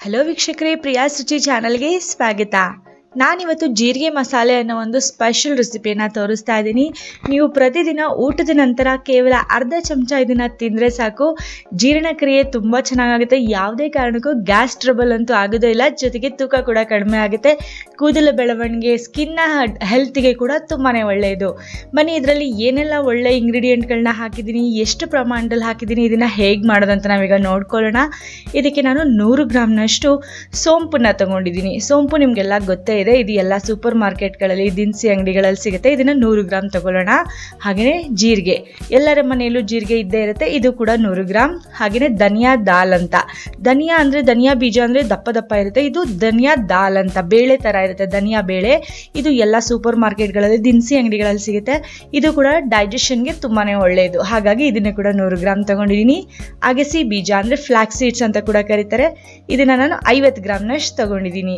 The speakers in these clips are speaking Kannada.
ಹಲೋ ವೀಕ್ಷಕರೇ ಪ್ರಿಯಾ ರುಚಿ ಚಾನಲ್ಗೆ ಸ್ವಾಗತ ನಾನಿವತ್ತು ಜೀರಿಗೆ ಮಸಾಲೆ ಅನ್ನೋ ಒಂದು ಸ್ಪೆಷಲ್ ರೆಸಿಪಿಯನ್ನು ತೋರಿಸ್ತಾ ಇದ್ದೀನಿ ನೀವು ಪ್ರತಿದಿನ ಊಟದ ನಂತರ ಕೇವಲ ಅರ್ಧ ಚಮಚ ಇದನ್ನು ತಿಂದರೆ ಸಾಕು. ಜೀರ್ಣಕ್ರಿಯೆ ತುಂಬ ಚೆನ್ನಾಗಾಗುತ್ತೆ. ಯಾವುದೇ ಕಾರಣಕ್ಕೂ ಗ್ಯಾಸ್ ಟ್ರಬಲ್ ಅಂತೂ ಆಗೋದೇ ಇಲ್ಲ. ಜೊತೆಗೆ ತೂಕ ಕೂಡ ಕಡಿಮೆ ಆಗುತ್ತೆ. ಕೂದಲ ಬೆಳವಣಿಗೆ ಸ್ಕಿನ್ನ ಹೆಲ್ತ್ಗೆ ಕೂಡ ತುಂಬಾ ಒಳ್ಳೆಯದು. ಬನ್ನಿ, ಇದರಲ್ಲಿ ಏನೆಲ್ಲ ಒಳ್ಳೆ ಇಂಗ್ರೀಡಿಯೆಂಟ್ಗಳನ್ನ ಹಾಕಿದ್ದೀನಿ ಎಷ್ಟು ಪ್ರಮಾಣದಲ್ಲಿ ಹಾಕಿದ್ದೀನಿ ಇದನ್ನು ಹೇಗೆ ಮಾಡೋದಂತ ನಾವೀಗ ನೋಡ್ಕೊಳ್ಳೋಣ. ಇದಕ್ಕೆ ನಾನು ನೂರು ಗ್ರಾಮ್ನಷ್ಟು ಸೋಂಪನ್ನು ತಗೊಂಡಿದ್ದೀನಿ ಸೋಂಪು ನಿಮಗೆಲ್ಲ ಗೊತ್ತೇ ಇದೆ. ಇದು ಎಲ್ಲ ಸೂಪರ್ ಮಾರ್ಕೆಟ್ಗಳಲ್ಲಿ ದಿನಸಿ ಅಂಗಡಿಗಳಲ್ಲಿ ಸಿಗುತ್ತೆ. ಇದನ್ನು ನೂರು ಗ್ರಾಮ್ ತಗೊಳ್ಳೋಣ. ಹಾಗೆಯೇ ಜೀರಿಗೆ. ಎಲ್ಲರ ಮನೆಯಲ್ಲೂ ಜೀರಿಗೆ ಇದ್ದೇ ಇರುತ್ತೆ. ಇದು ಕೂಡ ನೂರು ಗ್ರಾಮ್ ಹಾಗೆಯೇ ಧನಿಯಾ ದಾಲ್ ಅಂತ. ಧನಿಯಾ ಅಂದರೆ ಧನಿಯಾ ಬೀಜ ಅಂದರೆ ದಪ್ಪ ದಪ್ಪ ಇರುತ್ತೆ. ಇದು ಧನಿಯಾ ದಾಲ್ ಅಂತ. ಬೇಳೆ ಥರ ಇರುತ್ತೆ ಧನಿಯಾ ಬೇಳೆ. ಇದು ಎಲ್ಲ ಸೂಪರ್ ಮಾರ್ಕೆಟ್ಗಳಲ್ಲಿ ದಿನಸಿ ಅಂಗಡಿಗಳಲ್ಲಿ ಸಿಗುತ್ತೆ. ಇದು ಕೂಡ ಡೈಜೆಷನ್ಗೆ ತುಂಬಾ ಒಳ್ಳೆಯದು ಹಾಗಾಗಿ ಇದನ್ನು ಕೂಡ ನೂರು ಗ್ರಾಮ್ ತಗೊಂಡಿದ್ದೀನಿ ಅಗಸಿ ಬೀಜ ಅಂದರೆ ಫ್ಲ್ಯಾಕ್ ಸೀಡ್ಸ್ ಅಂತ ಕೂಡ ಕರೀತಾರೆ. ಇದನ್ನು ನಾನು ಐವತ್ತು ಗ್ರಾಮ್ನಷ್ಟು ತಗೊಂಡಿದ್ದೀನಿ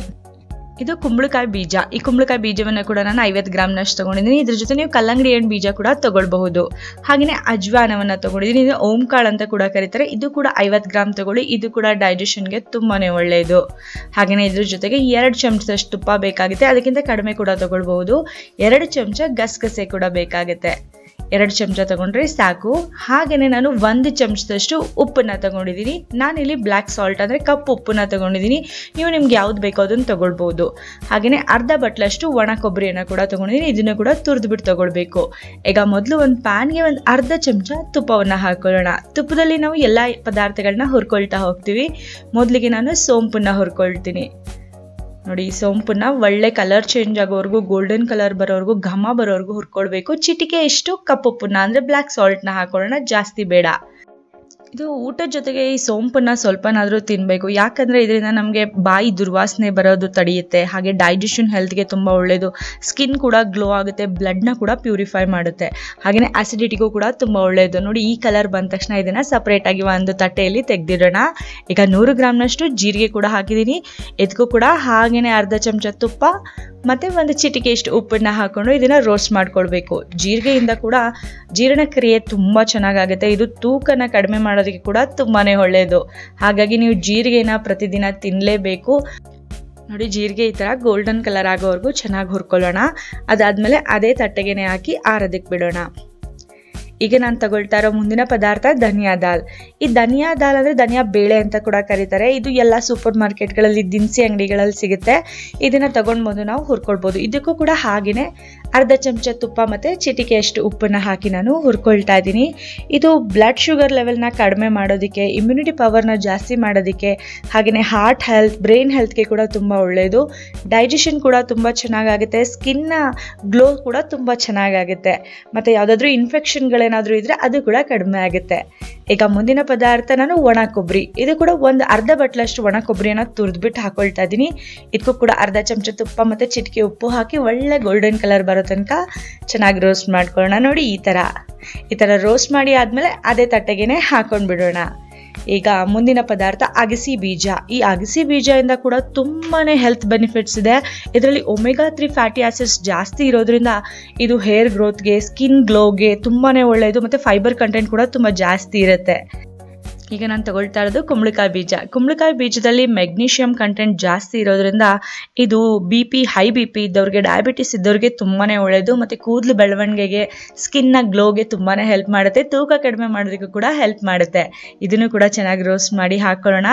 ಇದು ಕುಂಬಳಕಾಯಿ ಬೀಜ. ಈ ಕುಂಬಳಕಾಯಿ ಬೀಜವನ್ನು ಕೂಡ ನಾನು ಐವತ್ತು ಗ್ರಾಮ್ನಷ್ಟು ತಗೊಂಡಿದ್ದೀನಿ. ಇದ್ರ ಜೊತೆ ನೀವು ಕಲ್ಲಂಗಡಿ ಹಣ್ಣು ಬೀಜ ಕೂಡ ತಗೊಳ್ಬಹುದು. ಹಾಗೆಯೇ ಅಜ್ವಾನವನ್ನು ತಗೊಂಡಿದ್ದೀನಿ. ಇದು ಓಂಕಾಳು ಅಂತ ಕೂಡ ಕರೀತಾರೆ. ಇದು ಕೂಡ ಐವತ್ತು ಗ್ರಾಮ್ ತಗೊಳ್ಳಿ. ಇದು ಕೂಡ ಡೈಜೆಷನ್ಗೆ ತುಂಬಾ ಒಳ್ಳೆಯದು ಹಾಗೆಯೇ ಇದ್ರ ಜೊತೆಗೆ ಎರಡು ಚಮಚದಷ್ಟು ತುಪ್ಪ ಬೇಕಾಗುತ್ತೆ. ಅದಕ್ಕಿಂತ ಕಡಿಮೆ ಕೂಡ ತಗೊಳ್ಬಹುದು. ಎರಡು ಚಮಚ ಗಸಗಸೆ ಕೂಡ ಬೇಕಾಗುತ್ತೆ. ಎರಡು ಚಮಚ ತಗೊಂಡ್ರೆ ಸಾಕು. ಹಾಗೆಯೇ ನಾನು ಒಂದು ಚಮಚದಷ್ಟು ಉಪ್ಪನ್ನ ತಗೊಂಡಿದ್ದೀನಿ. ನಾನಿಲ್ಲಿ ಬ್ಲ್ಯಾಕ್ ಸಾಲ್ಟ್ ಅಂದರೆ ಕಪ್ಪು ಉಪ್ಪನ್ನ ತಗೊಂಡಿದ್ದೀನಿ. ನೀವು ನಿಮ್ಗೆ ಯಾವ್ದು ಬೇಕೋ ಅದನ್ನು ತಗೊಳ್ಬೋದು. ಹಾಗೆಯೇ ಅರ್ಧ ಬಟ್ಲಷ್ಟು ಒಣ ಕೊಬ್ಬರಿಯನ್ನು ಕೂಡ ತಗೊಂಡಿದ್ದೀನಿ. ಇದನ್ನು ಕೂಡ ತುರಿದ್ಬಿಟ್ಟು ತಗೊಳ್ಬೇಕು. ಈಗ ಮೊದಲು ಒಂದು ಪ್ಯಾನ್ಗೆ ಒಂದು ಅರ್ಧ ಚಮಚ ತುಪ್ಪವನ್ನು ಹಾಕೊಳ್ಳೋಣ. ತುಪ್ಪದಲ್ಲಿ ನಾವು ಎಲ್ಲ ಪದಾರ್ಥಗಳನ್ನ ಹುರ್ಕೊಳ್ತಾ ಹೋಗ್ತೀವಿ. ಮೊದಲಿಗೆ ನಾನು ಸೋಂಪನ್ನು ಹುರ್ಕೊಳ್ತೀನಿ. ನೋಡಿ, ಸೋಂಪನ್ನ ಒಳ್ಳೆ ಕಲರ್ ಚೇಂಜ್ ಆಗೋವರೆಗೂ ಗೋಲ್ಡನ್ ಕಲರ್ ಬರೋವರೆಗೂ, ಘಮ ಬರೋವರೆಗೂ ಹುರ್ಕೊಳ್ಬೇಕು. ಚಿಟಿಕೆ ಎಷ್ಟು? ಅಂದ್ರೆ ಅಂದರೆ ಬ್ಲ್ಯಾಕ್ ಸಾಲ್ಟ್ನ ಹಾಕೊಳ್ಳೋಣ, ಜಾಸ್ತಿ ಬೇಡ. ಇದು ಊಟದ ಜೊತೆಗೆ ಈ ಸೋಂಪನ್ನ ಸ್ವಲ್ಪನಾದರೂ ತಿನ್ನಬೇಕು ಯಾಕಂದ್ರೆ ಇದರಿಂದ ನಮಗೆ ಬಾಯಿ ದುರ್ವಾಸನೆ ಬರೋದು ತಡೆಯುತ್ತೆ. ಹಾಗೆ ಡೈಜೆಷನ್ ಹೆಲ್ತ್ಗೆ ತುಂಬ ಒಳ್ಳೆಯದು ಸ್ಕಿನ್ ಕೂಡ ಗ್ಲೋ ಆಗುತ್ತೆ. ಬ್ಲಡ್ನ ಕೂಡ ಪ್ಯೂರಿಫೈ ಮಾಡುತ್ತೆ. ಹಾಗೆಯೇ ಆಸಿಡಿಟಿಗೂ ಕೂಡ ತುಂಬ ಒಳ್ಳೆಯದು ನೋಡಿ, ಈ ಕಲರ್ ಬಂದ ತಕ್ಷಣ ಇದನ್ನು ಸಪ್ರೇಟಾಗಿ ಒಂದು ತಟ್ಟೆಯಲ್ಲಿ ತೆಗೆದಿಡೋಣ. ಈಗ ನೂರು ಗ್ರಾಮ್ನಷ್ಟು ಜೀರಿಗೆ ಕೂಡ ಹಾಕಿದ್ದೀನಿ. ಇದಕ್ಕೂ ಕೂಡ ಹಾಗೆಯೇ ಅರ್ಧ ಚಮಚ ತುಪ್ಪ ಮತ್ತು ಒಂದು ಚಿಟಿಕೆಯಷ್ಟು ಉಪ್ಪನ್ನ ಹಾಕ್ಕೊಂಡು ಇದನ್ನು ರೋಸ್ಟ್ ಮಾಡ್ಕೊಳ್ಬೇಕು. ಜೀರಿಗೆಯಿಂದ ಕೂಡ ಜೀರ್ಣಕ್ರಿಯೆ ತುಂಬ ಚೆನ್ನಾಗಾಗುತ್ತೆ. ಇದು ತೂಕನ ಕಡಿಮೆ ಮಾಡೋದಕ್ಕೆ ಕೂಡ ತುಂಬಾ ಒಳ್ಳೆಯದು ಹಾಗಾಗಿ ನೀವು ಜೀರಿಗೆನ ಪ್ರತಿದಿನ ತಿನ್ನಲೇಬೇಕು ನೋಡಿ ಜೀರಿಗೆ ಈ ಥರ ಗೋಲ್ಡನ್ ಕಲರ್ ಆಗೋವರೆಗೂ ಚೆನ್ನಾಗಿ ಹುರ್ಕೊಳ್ಳೋಣ. ಅದಾದಮೇಲೆ ಅದೇ ತಟ್ಟೆಗೆನೆ ಹಾಕಿ ಆರೋದಕ್ಕೆ ಬಿಡೋಣ. ಈಗ ನಾನು ತಗೊಳ್ತಾ ಇರೋ ಮುಂದಿನ ಪದಾರ್ಥ ಧನಿಯಾ ದಾಲ್. ಈ ಧನಿಯಾ ದಾಲ್ ಅಂದರೆ ಧನಿಯಾ ಬೇಳೆ ಅಂತ ಕೂಡ ಕರೀತಾರೆ. ಇದು ಎಲ್ಲ ಸೂಪರ್ ಮಾರ್ಕೆಟ್ಗಳಲ್ಲಿ ದಿನಸಿ ಅಂಗಡಿಗಳಲ್ಲಿ ಸಿಗುತ್ತೆ. ಇದನ್ನು ತಗೊಂಡ್ಬಂದು ನಾವು ಹುರ್ಕೊಳ್ಬೋದು. ಇದಕ್ಕೂ ಕೂಡ ಹಾಗೆಯೇ ಅರ್ಧ ಚಮಚ ತುಪ್ಪ ಮತ್ತು ಚಿಟಿಕೆಯಷ್ಟು ಉಪ್ಪನ್ನು ಹಾಕಿ ನಾನು ಹುರ್ಕೊಳ್ತಾ ಇದ್ದೀನಿ. ಇದು ಬ್ಲಡ್ ಶುಗರ್ ಲೆವೆಲ್ನ ಕಡಿಮೆ ಮಾಡೋದಕ್ಕೆ ಇಮ್ಯುನಿಟಿ ಪವರ್ನ ಜಾಸ್ತಿ ಮಾಡೋದಕ್ಕೆ ಹಾಗೆಯೇ ಹಾರ್ಟ್ ಹೆಲ್ತ್ ಬ್ರೈನ್ ಹೆಲ್ತ್ಗೆ ಕೂಡ ತುಂಬ ಒಳ್ಳೆಯದು ಡೈಜೆಷನ್ ಕೂಡ ತುಂಬ ಚೆನ್ನಾಗಾಗುತ್ತೆ ಸ್ಕಿನ್ನ ಗ್ಲೋ ಕೂಡ ತುಂಬ ಚೆನ್ನಾಗಾಗುತ್ತೆ. ಮತ್ತು ಯಾವುದಾದ್ರೂ ಇನ್ಫೆಕ್ಷನ್ಗಳೇನಾದರೂ ಇದ್ದರೆ ಅದು ಕೂಡ ಕಡಿಮೆ ಆಗುತ್ತೆ. ಈಗ ಮುಂದಿನ ಪದಾರ್ಥ ನಾನು ಒಣ ಕೊಬ್ಬರಿ ಇದು ಕೂಡ ಒಂದು ಅರ್ಧ ಬಟ್ಲಷ್ಟು ಒಣ ಕೊಬ್ಬರಿಯನ್ನು ತುರಿದ್ಬಿಟ್ಟು ಹಾಕೊಳ್ತಾ ಇದ್ದೀನಿ ಇದಕ್ಕೂ ಕೂಡ ಅರ್ಧ ಚಮಚ ತುಪ್ಪ ಮತ್ತು ಚಿಟಿಕೆ ಉಪ್ಪು ಹಾಕಿ ಒಳ್ಳೆ ಗೋಲ್ಡನ್ ಕಲರ್ ಬರೋ ತನಕ ಚೆನ್ನಾಗಿ ರೋಸ್ಟ್ ಮಾಡ್ಕೊಳ್ಳೋಣ ನೋಡಿ ಈ ಥರ ಈ ಥರ ರೋಸ್ಟ್ ಮಾಡಿ ಆದಮೇಲೆ ಅದೇ ತಟ್ಟೆಗೆ ಹಾಕೊಂಡು ಬಿಡೋಣ ಈಗ ಮುಂದಿನ ಪದಾರ್ಥ ಅಗಸಿ ಬೀಜ. ಈ ಅಗಸಿ ಬೀಜದಿಂದ ಕೂಡ ತುಂಬಾ ಹೆಲ್ತ್ ಬೆನಿಫಿಟ್ಸ್ ಇದೆ. ಇದರಲ್ಲಿ ಒಮೆಗಾ ತ್ರೀ ಫ್ಯಾಟಿ ಆಸಿಡ್ಸ್ ಜಾಸ್ತಿ ಇರೋದ್ರಿಂದ ಇದು ಹೇರ್ ಗ್ರೋತ್ಗೆ ಸ್ಕಿನ್ ಗ್ಲೋಗೆ ತುಂಬಾ ಒಳ್ಳೆಯದು ಮತ್ತು ಫೈಬರ್ ಕಂಟೆಂಟ್ ಕೂಡ ತುಂಬ ಜಾಸ್ತಿ ಇರುತ್ತೆ. ಈಗ ನಾನು ತಗೊಳ್ತಾ ಇರೋದು ಕುಂಬಳಕಾಯಿ ಬೀಜ. ಕುಂಬಳಕಾಯಿ ಬೀಜದಲ್ಲಿ ಮೆಗ್ನೀಷಿಯಂ ಕಂಟೆಂಟ್ ಜಾಸ್ತಿ ಇರೋದ್ರಿಂದ ಇದು B P, high B P ಇದ್ದವ್ರಿಗೆ, ಡಯಾಬಿಟಿಸ್ ಇದ್ದವ್ರಿಗೆ ತುಂಬಾ ಒಳ್ಳೆಯದು ಮತ್ತು ಕೂದಲು ಬೆಳವಣಿಗೆಗೆ ಸ್ಕಿನ್ನ ಗ್ಲೋಗೆ ತುಂಬಾ ಹೆಲ್ಪ್ ಮಾಡುತ್ತೆ. ತೂಕ ಕಡಿಮೆ ಮಾಡೋದಕ್ಕೂ ಕೂಡ ಹೆಲ್ಪ್ ಮಾಡುತ್ತೆ. ಇದನ್ನು ಕೂಡ ಚೆನ್ನಾಗಿ ರೋಸ್ಟ್ ಮಾಡಿ ಹಾಕೊಳ್ಳೋಣ.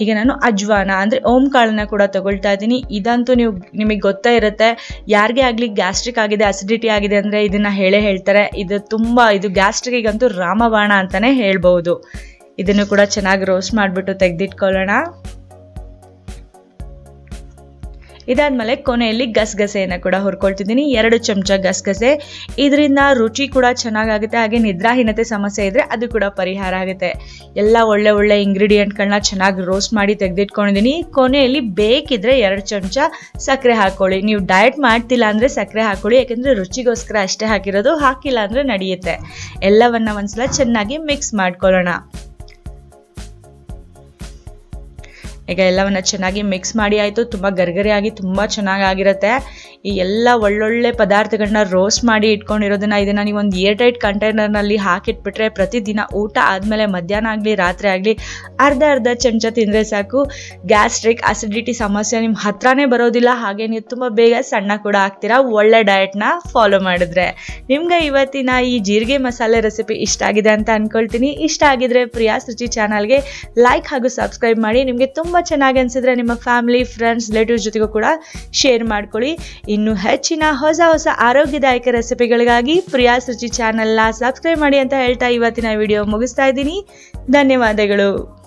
ಈಗ ನಾನು ಅಜ್ವಾನ ಅಂದರೆ ಓಂ ಕಾಳನ್ನ ಕೂಡ ತಗೊಳ್ತಾ ಇದ್ದೀನಿ. ಇದಂತೂ ನೀವು, ನಿಮಗೆ ಗೊತ್ತೇ ಇರುತ್ತೆ. ಯಾರಿಗೆ ಆಗಲಿ ಗ್ಯಾಸ್ಟ್ರಿಕ್ ಆಗಿದೆ ಅಸಿಡಿಟಿ ಆಗಿದೆ ಅಂದರೆ ಇದನ್ನು ಹೇಳೇ ಹೇಳ್ತಾರೆ. ಇದು ತುಂಬ, ಇದು ಗ್ಯಾಸ್ಟ್ರಿಕ್ಗಂತೂ ರಾಮಬಾಣ ಅಂತಲೇ ಹೇಳ್ಬೋದು ಇದನ್ನು ಕೂಡ ಚೆನ್ನಾಗಿ ರೋಸ್ಟ್ ಮಾಡಿಬಿಟ್ಟು ತೆಗೆದಿಟ್ಕೊಳ್ಳೋಣ. ಇದಾದ್ಮೇಲೆ ಕೊನೆಯಲ್ಲಿ ಗಸಗಸೆಯನ್ನು ಕೂಡ ಹುರ್ಕೊಳ್ತಿದ್ದೀನಿ. ಎರಡು ಚಮಚ ಗಸಗಸೆ. ಇದರಿಂದ ರುಚಿ ಕೂಡ ಚೆನ್ನಾಗಾಗುತ್ತೆ. ಹಾಗೆ ನಿದ್ರಾಹೀನತೆ ಸಮಸ್ಯೆ ಇದ್ದರೆ ಅದು ಕೂಡ ಪರಿಹಾರ ಆಗುತ್ತೆ. ಎಲ್ಲ ಒಳ್ಳೆ ಒಳ್ಳೆ ಇಂಗ್ರೀಡಿಯೆಂಟ್ಗಳನ್ನ ಚೆನ್ನಾಗಿ ರೋಸ್ಟ್ ಮಾಡಿ ತೆಗೆದಿಟ್ಕೊಂಡಿದ್ದೀನಿ. ಕೊನೆಯಲ್ಲಿ ಬೇಕಿದ್ರೆ ಎರಡು ಚಮಚ ಸಕ್ಕರೆ ಹಾಕ್ಕೊಳ್ಳಿ ನೀವು ಡಯಟ್ ಮಾಡ್ತಿಲ್ಲ ಅಂದರೆ ಸಕ್ಕರೆ ಹಾಕ್ಕೊಳ್ಳಿ ಯಾಕೆಂದರೆ ರುಚಿಗೋಸ್ಕರ ಅಷ್ಟೇ ಹಾಕಿರೋದು. ಹಾಕಿಲ್ಲ ಅಂದರೆ ನಡೆಯುತ್ತೆ. ಎಲ್ಲವನ್ನ ಒಂದ್ಸಲ ಚೆನ್ನಾಗಿ ಮಿಕ್ಸ್ ಮಾಡ್ಕೊಳ್ಳೋಣ. ಈಗ ಎಲ್ಲವನ್ನ ಚೆನ್ನಾಗಿ ಮಿಕ್ಸ್ ಮಾಡಿ ಆಯಿತು, ತುಂಬ ಗರ್ಗರಿಯಾಗಿ ತುಂಬ ಚೆನ್ನಾಗಾಗಿರುತ್ತೆ. ಈ ಎಲ್ಲ ಒಳ್ಳೊಳ್ಳೆ ಪದಾರ್ಥಗಳನ್ನ ರೋಸ್ಟ್ ಮಾಡಿ ಇಟ್ಕೊಂಡಿರೋದನ್ನ ಇದನ್ನು ನೀವು ಒಂದು ಏರ್ ಟೈಟ್ ಕಂಟೈನರ್ನಲ್ಲಿ ಹಾಕಿಟ್ಬಿಟ್ರೆ ಪ್ರತಿದಿನ ಊಟ ಆದಮೇಲೆ ಮಧ್ಯಾಹ್ನ ಆಗಲಿ, ರಾತ್ರಿ ಆಗಲಿ, ಅರ್ಧ ಅರ್ಧ ಚಮಚ ತಿಂದರೆ ಸಾಕು. ಗ್ಯಾಸ್ಟ್ರಿಕ್ ಅಸಿಡಿಟಿ ಸಮಸ್ಯೆ ನಿಮ್ಮ ಹತ್ರನೇ ಬರೋದಿಲ್ಲ, ಹಾಗೆ ನೀವು ತುಂಬ ಬೇಗ ಸಣ್ಣ ಕೂಡ ಆಗ್ತೀರಾ. ಒಳ್ಳೆ ಡಯಟ್ನ ಫಾಲೋ ಮಾಡಿದ್ರೆ. ನಿಮ್ಗೆ ಇವತ್ತಿನ ಈ ಜೀರಿಗೆ ಮಸಾಲೆ ರೆಸಿಪಿ ಇಷ್ಟ ಆಗಿದೆ ಅಂತ ಅಂದ್ಕೊಳ್ತೀನಿ ಇಷ್ಟ ಆಗಿದ್ರೆ ಪ್ರಿಯಾಸ್ ರುಚಿ ಚಾನಲ್ಗೆ ಲೈಕ್ ಹಾಗೂ ಸಬ್ಸ್ಕ್ರೈಬ್ ಮಾಡಿ. ನಿಮಗೆ ತುಂಬ ಚೆನ್ನಾಗಿ ಅನಿಸಿದ್ರೆ ನಿಮ್ಮ ಫ್ಯಾಮಿಲಿ ಫ್ರೆಂಡ್ಸ್ ರಿಲೇಟಿವ್ಸ್ ಜೊತೆಗೂ ಕೂಡ ಶೇರ್ ಮಾಡ್ಕೊಳ್ಳಿ. ಇನ್ನು ಹೆಚ್ಚಿನ ಹೊಸ ಹೊಸ ಆರೋಗ್ಯದಾಯಕ ರೆಸಿಪಿಗಳಿಗಾಗಿ ಪ್ರಿಯಾಸ್ ರುಚಿ ಚಾನಲ್ನ ಸಬ್ಸ್ಕ್ರೈಬ್ ಮಾಡಿ ಅಂತ ಹೇಳ್ತಾ ಇವತ್ತಿನ ವಿಡಿಯೋ ಮುಗಿಸ್ತಾ ಇದ್ದೀನಿ. ಧನ್ಯವಾದಗಳು.